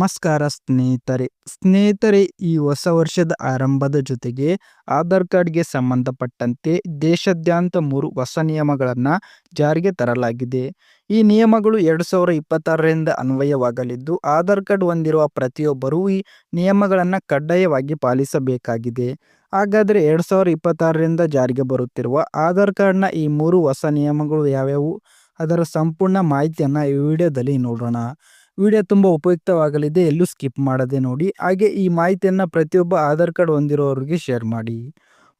ನಮಸ್ಕಾರ ಸ್ನೇಹಿತರೆ. ಸ್ನೇಹಿತರೆ, ಈ ಹೊಸ ವರ್ಷದ ಆರಂಭದ ಜೊತೆಗೆ ಆಧಾರ್ ಕಾರ್ಡ್ಗೆ ಸಂಬಂಧಪಟ್ಟಂತೆ ದೇಶಾದ್ಯಂತ ಮೂರು ಹೊಸ ನಿಯಮಗಳನ್ನು ಜಾರಿಗೆ ತರಲಾಗಿದೆ. ಈ ನಿಯಮಗಳು ಎರಡು ಸಾವಿರ ಇಪ್ಪತ್ತಾರರಿಂದ ಅನ್ವಯವಾಗಲಿದ್ದು, ಆಧಾರ್ ಕಾರ್ಡ್ ಹೊಂದಿರುವ ಪ್ರತಿಯೊಬ್ಬರೂ ಈ ನಿಯಮಗಳನ್ನು ಕಡ್ಡಾಯವಾಗಿ ಪಾಲಿಸಬೇಕಾಗಿದೆ. ಹಾಗಾದರೆ ಎರಡು ಸಾವಿರ ಇಪ್ಪತ್ತಾರರಿಂದ ಜಾರಿಗೆ ಬರುತ್ತಿರುವ ಆಧಾರ್ ಕಾರ್ಡ್ನ ಈ ಮೂರು ಹೊಸ ನಿಯಮಗಳು ಯಾವ್ಯಾವು? ಅದರ ಸಂಪೂರ್ಣ ಮಾಹಿತಿಯನ್ನು ಈ ವಿಡಿಯೋದಲ್ಲಿ ನೋಡೋಣ ವಿಡಿಯೋ ತುಂಬ ಉಪಯುಕ್ತವಾಗಲಿದೆ, ಎಲ್ಲೂ ಸ್ಕಿಪ್ ಮಾಡದೆ ನೋಡಿ. ಹಾಗೆ ಈ ಮಾಹಿತಿಯನ್ನು ಪ್ರತಿಯೊಬ್ಬ ಆಧಾರ್ ಕಾರ್ಡ್ ಹೊಂದಿರೋರಿಗೆ ಶೇರ್ ಮಾಡಿ.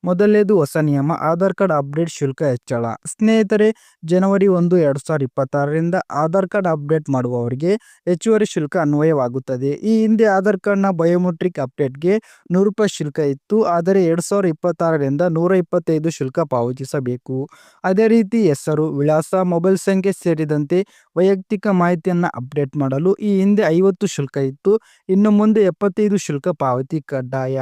ಮೊದಲನೇದು ಹೊಸ ನಿಯಮ, ಆಧಾರ್ ಕಾರ್ಡ್ ಅಪ್ಡೇಟ್ ಶುಲ್ಕ ಹೆಚ್ಚಳ. ಸ್ನೇಹಿತರೆ, ಜನವರಿ ಒಂದು, ಎರಡು ಸಾವಿರದ ಇಪ್ಪತ್ತಾರರಿಂದ ಆಧಾರ್ ಕಾರ್ಡ್ ಅಪ್ಡೇಟ್ ಮಾಡುವವರಿಗೆ ಹೆಚ್ಚುವರಿ ಶುಲ್ಕ ಅನ್ವಯವಾಗುತ್ತದೆ. ಈ ಹಿಂದೆ ಆಧಾರ್ ಕಾರ್ಡ್ನ ಬಯೋಮೆಟ್ರಿಕ್ ಅಪ್ಡೇಟ್ಗೆ ನೂರು ರೂಪಾಯಿ ಶುಲ್ಕ ಇತ್ತು, ಆದರೆ ಎರಡು ಸಾವಿರದ ಇಪ್ಪತ್ತಾರರಿಂದ ನೂರ ಇಪ್ಪತ್ತೈದು ಶುಲ್ಕ ಪಾವತಿಸಬೇಕು. ಅದೇ ರೀತಿ ಹೆಸರು, ವಿಳಾಸ, ಮೊಬೈಲ್ ಸಂಖ್ಯೆ ಸೇರಿದಂತೆ ವೈಯಕ್ತಿಕ ಮಾಹಿತಿಯನ್ನು ಅಪ್ಡೇಟ್ ಮಾಡಲು ಈ ಹಿಂದೆ ಐವತ್ತು ಶುಲ್ಕ ಇತ್ತು, ಇನ್ನು ಮುಂದೆ ಎಪ್ಪತ್ತೈದು ಶುಲ್ಕ ಪಾವತಿ ಕಡ್ಡಾಯ.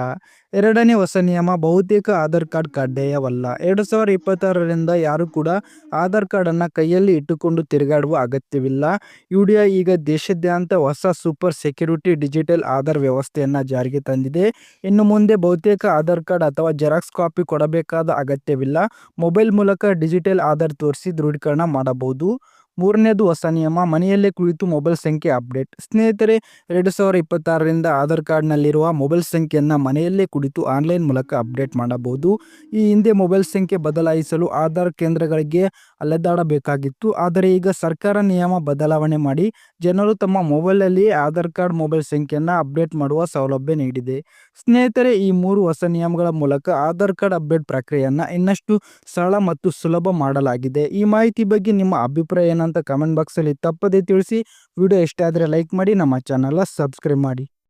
ಎರಡನೇ ಹೊಸ ನಿಯಮ, ಬಹುತೇಕ ಆಧಾರ್ ಕಾರ್ಡ್ ಕಡ್ಡಾಯವಲ್ಲ. ಎರಡು ಸಾವಿರ ಇಪ್ಪತ್ತಾರರಿಂದ ಯಾರು ಕೂಡ ಆಧಾರ್ ಕಾರ್ಡನ್ನು ಕೈಯಲ್ಲಿ ಇಟ್ಟುಕೊಂಡು ತಿರುಗಾಡುವ ಅಗತ್ಯವಿಲ್ಲ. ಯುಡಿಐ ಈಗ ದೇಶಾದ್ಯಂತ ಹೊಸ ಸೂಪರ್ ಸೆಕ್ಯೂರಿಟಿ ಡಿಜಿಟಲ್ ಆಧಾರ್ ವ್ಯವಸ್ಥೆಯನ್ನು ಜಾರಿಗೆ ತಂದಿದೆ. ಇನ್ನು ಮುಂದೆ ಬಹುತೇಕ ಆಧಾರ್ ಕಾರ್ಡ್ ಅಥವಾ ಜೆರಾಕ್ಸ್ ಕಾಪಿ ಕೊಡಬೇಕಾದ ಅಗತ್ಯವಿಲ್ಲ. ಮೊಬೈಲ್ ಮೂಲಕ ಡಿಜಿಟಲ್ ಆಧಾರ್ ತೋರಿಸಿ ದೃಢೀಕರಣ ಮಾಡಬಹುದು. ಮೂರನೇದು ಹೊಸ ನಿಯಮ, ಮನೆಯಲ್ಲೇ ಕುಳಿತು ಮೊಬೈಲ್ ಸಂಖ್ಯೆ ಅಪ್ಡೇಟ್. ಸ್ನೇಹಿತರೆ, ಎರಡು ಸಾವಿರ ಇಪ್ಪತ್ತಾರರಿಂದ ಆಧಾರ್ ಕಾರ್ಡ್ನಲ್ಲಿರುವ ಮೊಬೈಲ್ ಸಂಖ್ಯೆಯನ್ನು ಮನೆಯಲ್ಲೇ ಕುಳಿತು ಆನ್ಲೈನ್ ಮೂಲಕ ಅಪ್ಡೇಟ್ ಮಾಡಬಹುದು. ಈ ಹಿಂದೆ ಮೊಬೈಲ್ ಸಂಖ್ಯೆ ಬದಲಾಯಿಸಲು ಆಧಾರ್ ಕೇಂದ್ರಗಳಿಗೆ ಅಲೆದಾಡಬೇಕಾಗಿತ್ತು. ಆದರೆ ಈಗ ಸರ್ಕಾರ ನಿಯಮ ಬದಲಾವಣೆ ಮಾಡಿ ಜನರು ತಮ್ಮ ಮೊಬೈಲಲ್ಲಿ ಆಧಾರ್ ಕಾರ್ಡ್, ಮೊಬೈಲ್ ಸಂಖ್ಯೆಯನ್ನು ಅಪ್ಡೇಟ್ ಮಾಡುವ ಸೌಲಭ್ಯ ನೀಡಿದೆ. ಸ್ನೇಹಿತರೆ, ಈ ಮೂರು ಹೊಸ ನಿಯಮಗಳ ಮೂಲಕ ಆಧಾರ್ ಕಾರ್ಡ್ ಅಪ್ಡೇಟ್ ಪ್ರಕ್ರಿಯೆಯನ್ನು ಇನ್ನಷ್ಟು ಸರಳ ಮತ್ತು ಸುಲಭ ಮಾಡಲಾಗಿದೆ. ಈ ಮಾಹಿತಿ ಬಗ್ಗೆ ನಿಮ್ಮ ಅಭಿಪ್ರಾಯ ಏನಂತ ಕಮೆಂಟ್ ಬಾಕ್ಸಲ್ಲಿ ತಪ್ಪದೇ ತಿಳಿಸಿ. ವಿಡಿಯೋ ಇಷ್ಟ ಆದರೆ ಲೈಕ್ ಮಾಡಿ ನಮ್ಮ ಚಾನಲ್ ಸಬ್ಸ್ಕ್ರೈಬ್ ಮಾಡಿ.